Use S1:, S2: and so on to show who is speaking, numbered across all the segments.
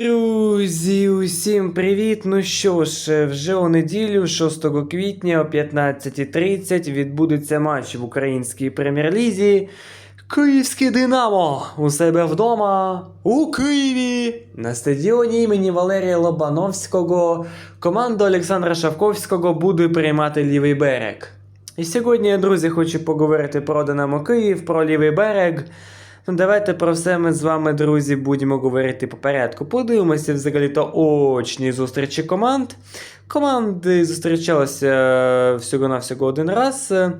S1: Друзі, усім привіт! Ну що ж, вже у неділю, 6 квітня о 15.30 відбудеться матч в українській прем'єр-лізі. Київське Динамо у себе вдома у Києві на стадіоні імені Валерія Лобановського команда Олександра Шавковського буде приймати лівий берег. І сьогодні, друзі, хочу поговорити про Динамо Київ, про лівий берег. Ну, давайте про все ми з вами, друзі, будемо говорити по порядку. Подивимося взагалі-то очні зустрічі команд. Команди зустрічалися всього-навсього один раз. е,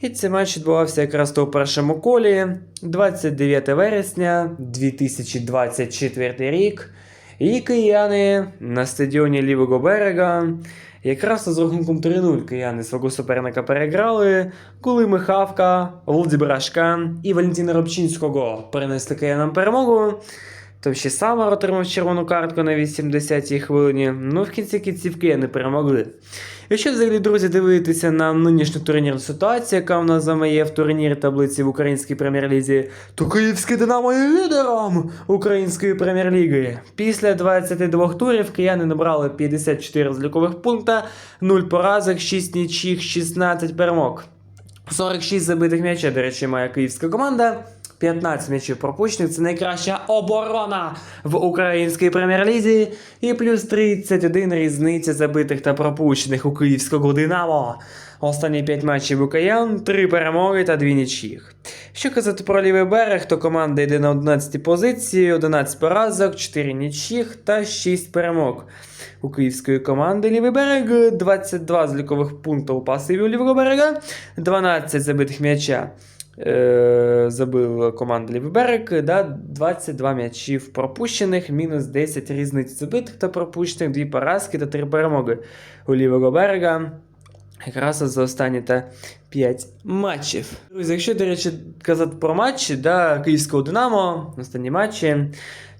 S1: І цей матч відбувався якраз то у першому колі 29 вересня 2024 рік. І кияни на стадіоні Лівого берега. Якраз з рахунком 3-0 кияни свого суперника переграли, коли Михавка, Володимирашка і Валентина Робчинського принесли киянам перемогу. То ще Самар отримав червону картку на 80-й хвилині. Ну, в кінці кінців кияни перемогли. Якщо взагалі, друзі, дивитися на нинішню турнірну ситуацію, яка в нас з в турнірі таблиці в українській прем'єр-лізі, то київське Динамо є лідером української прем'єр-ліги. Після 22 турів кияни набрали 54 злікових пункта, 0 поразок, 6 нічих, 16 перемог. 46 забитих м'ячів, до речі, має київська команда. 15 м'ячів пропущених це найкраща оборона в українській прем'єр-лізі. І плюс 31 різниця забитих та пропущених у київського Динамо. Останні 5 матчів у Каян, 3 перемоги та 2 нічих. Що казати про лівий берег, то команда йде на 11 позиції, 11 поразок, 4 нічих та 6 перемог. У київської команди лівий берег 22 злікових пунктів у лівого берега, 12 забитих м'яча. Е, забив команда Лівий да, 22 м'ячів пропущених, мінус 10 різниць забитих та пропущених, 2 поразки та 3 перемоги у лівого берега. Якраз за останні та 5 матчів. Друзі, якщо, до речі, казати про матчі, да, київського Динамо, останні матчі,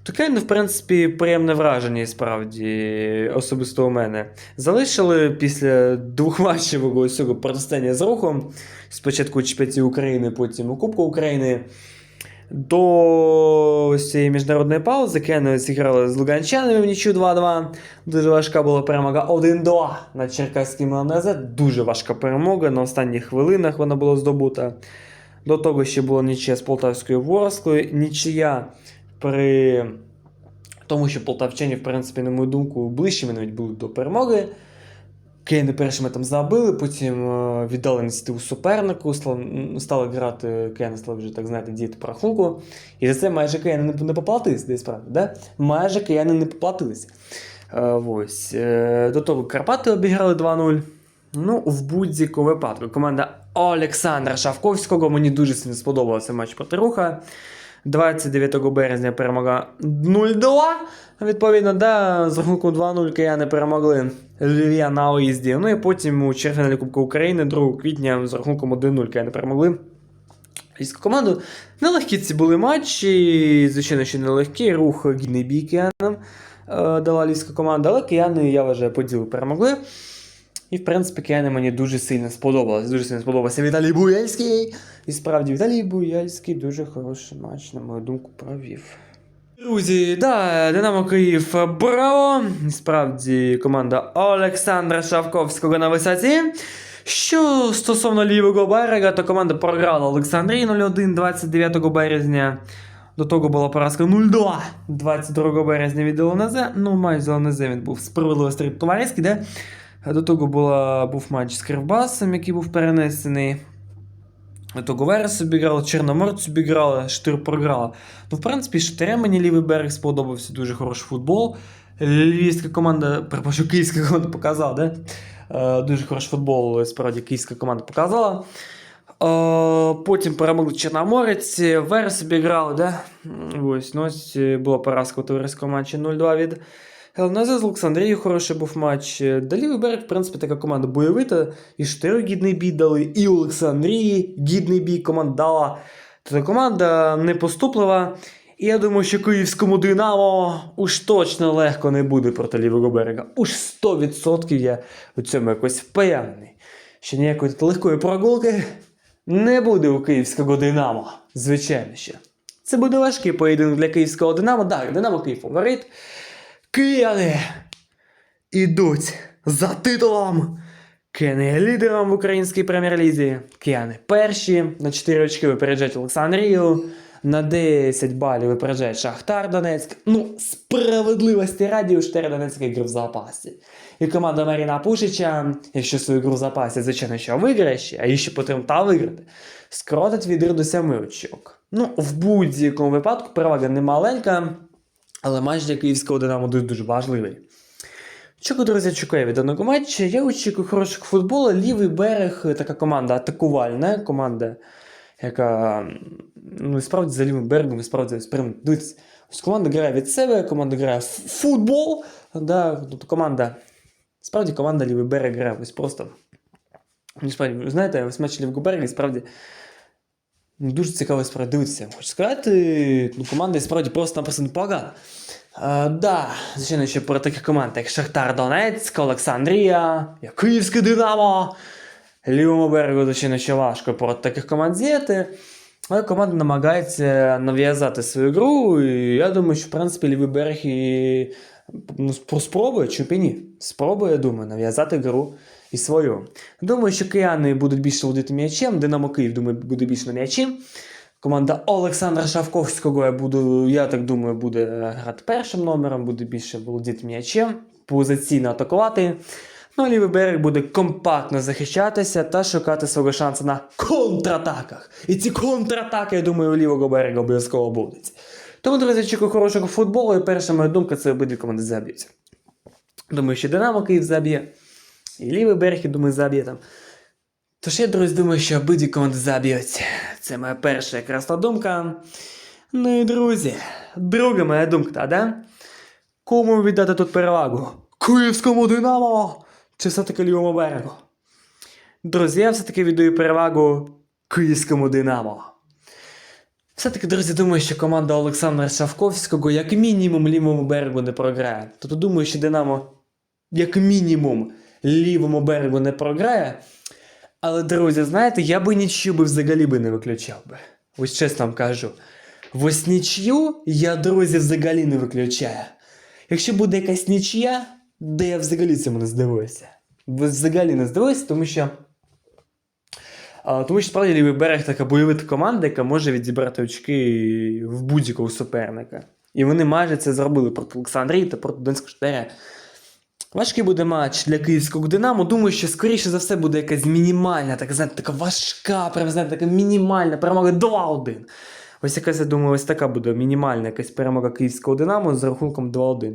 S1: то Кейн, в принципі, приємне враження, справді, особисто у мене. Залишили після двох матчів цього протистояння з рухом. Спочатку чемпіонаті України, потім у Кубку України. До цієї міжнародної паузи Кени зіграли з Луганчанами в нічю 2-2. Дуже важка була перемога 1-2 над Черкаським ЛНЗ. Дуже важка перемога. На останніх хвилинах вона була здобута. До того ще була нічия з Полтавською Ворською. Нічия при тому, що полтавчані, в принципі, на мою думку, ближчими навіть були до перемоги. Кейни першими там забили, потім е, віддали ініціативу супернику, стали, грати, Кейни стали вже, так знаєте, діяти по рахунку. І за це майже Кейни не, поплатилися, десь правда, да? Майже Кейни не поплатилися. Е, ось. Е, до того Карпати обіграли 2-0. Ну, в будь-якому випадку. Команда Олександра Шавковського мені дуже сподобався матч проти руха. 29 березня перемога 0-2. Відповідно, да, з рахунку 2-0 кияни перемогли Львів на виїзді. Ну і потім у чвертьфіналі Кубку України 2 квітня з рахунком 1-0 кияни перемогли. Львівську команду. Нелегкі ці були матчі, звичайно, що нелегкі. Рух гідний бій киянам е, дала львівська команда, але кияни, я вважаю, поділу перемогли. І, в принципі, кияни мені дуже сильно сподобалось. Дуже сильно сподобався Віталій Буяльський. І справді, Віталій Буяльський дуже хороший матч, на мою думку, провів. Друзі, да, Динамо Київ браво! Справді команда Олександра Шавковського на висоті. Що стосовно лівого берега, то команда програла Олександрії 0-1 29 березня. До того була поразка 0-2 22 березня від ЛНЗ. Ну, майже ЛНЗ він був справедливо стріп товариський, де? До того була, був матч з Кривбасом, який був перенесений. До того Верес обіграла, Чорноморць обіграла, Штир програла. Ну, в принципі, Штире мені лівий берег сподобався, дуже хороший футбол. Львівська команда, перепрошую, київська команда показала, да? Е, дуже хороший футбол, справді, київська команда показала. Е, потім перемогли Чорноморець, Верес обіграли, да? Ось, ну, ось е, була поразка у товариському матчі 0-2 від ЛНЗ з Олександрією хороший був матч. Да лівий берег, в принципі, така команда бойовита. І Штиру гідний бій дали, і Олександрії гідний бій команда дала. Тобто команда непоступлива. І я думаю, що київському Динамо уж точно легко не буде проти лівого берега. Уж 100% я у цьому якось впевнений. Що ніякої легкої прогулки не буде у київського Динамо. Звичайно ще. Це буде важкий поєдинок для київського Динамо. Так, Динамо Київ фаворит. Кияни ідуть за титулом. Кияни є лідером в українській прем'єр-лізі. Кияни перші на 4 очки випереджають Олександрію. На 10 балів випереджає Шахтар Донецьк. Ну, справедливості раді у Штер Донецька ігри в запасі. І команда Маріна Пушича, якщо свою гру в запасі, звичайно, що виграє ще, а її ще потрібно та виграти, скоротить відрив до 7 очок. Ну, в будь-якому випадку перевага не маленька, але матч для київського Динамо дуже, важливий. Чого, друзі, чекаю від даного матчу? Я очікую хорошого футболу. Лівий берег така команда атакувальна, команда, яка ну, справді за лівим берегом, і справді дивіться. Команда грає від себе, команда грає в футбол. Да, тобто команда, справді команда лівий берег грає ось просто. Ну, знаєте, ось матч лівого берега, і справді дуже цікаво справді дивитися. Хочу сказати, ну, команда справді просто-напросто непогана. Е, да, звичайно, ще про таких команд, як Шахтар Донецьк, Олександрія, як Київське Динамо. Лівому берегу, звичайно, ще важко проти таких команд діяти. Але команда намагається нав'язати свою гру, і я думаю, що в принципі лівий берег і ну, спро- спробує, чи ні. Спробує, я думаю, нав'язати гру і свою. Думаю, що кияни будуть більше володіти м'ячем, Динамо Київ, думаю, буде більше на м'ячі. Команда Олександра Шавковського, я буду, я так думаю, буде грати першим номером, буде більше володіти м'ячем, позиційно атакувати. Ну, а лівий берег буде компактно захищатися та шукати свого шансу на контратаках. І ці контратаки, я думаю, у лівого берега обов'язково будуть. Тому, друзі, чекаю хорошого футболу, і перша моя думка це обидві команди заб'ються. Думаю, що Динамо Київ заб'є. І лівий берег, я думаю, заб'є там. Тож я, друзі, думаю, що обидві команди заб'ють. Це моя перша якраз думка. Ну і друзі, друга моя думка, та, да? Кому віддати тут перевагу? Київському Динамо! Чи все-таки лівому берегу? Друзі, я все-таки віддаю перевагу Київському Динамо. Все-таки, друзі, думаю, що команда Олександра Шавковського як мінімум лівому берегу не програє. Тобто думаю, що Динамо як мінімум лівому берегу не програє. Але, друзі, знаєте, я би нічию би взагалі би не виключав би. Ось чесно вам кажу. Ось нічю я, друзі, взагалі не виключаю. Якщо буде якась нічия, де я взагалі цьому не здивуюся. Взагалі не здивуюся, тому що. А, тому що справді лівий берег така бойовита команда, яка може відібрати очки в будь-якого суперника. І вони майже це зробили проти Олександрії та проти Донецького Штаря. Важкий буде матч для київського Динамо. Думаю, що скоріше за все буде якась мінімальна, така, знаєте, така важка, прям, знаєте, така мінімальна перемога 2-1. Ось якась, я думаю, ось така буде мінімальна якась перемога київського Динамо з рахунком 2-1.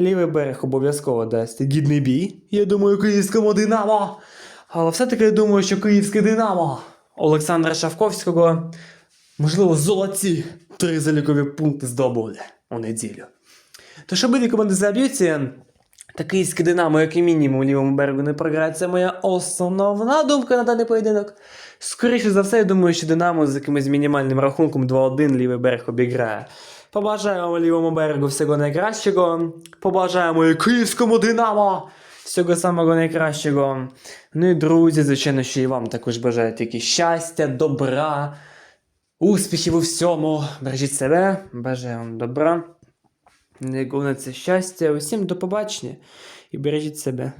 S1: Лівий берег обов'язково дасть гідний бій. Я думаю, київському Динамо. Але все-таки я думаю, що київське Динамо Олександра Шавковського, можливо, золоті три залікові пункти здобуде у неділю. Тож обидві команди заб'ються. Та київське Динамо, як і мінімум, у лівому берегу не програє. Це моя основна думка на даний поєдинок. Скоріше за все, я думаю, що Динамо з якимось мінімальним рахунком 2-1 лівий берег обіграє. Побажаємо лівому берегу всього найкращого. Побажаємо і київському Динамо всього самого найкращого. Ну і друзі, звичайно, що і вам також бажаю тільки щастя, добра, успіхів у всьому. Бережіть себе, бажаю вам добра. Найголовніше це щастя. Усім до побачення і бережіть себе.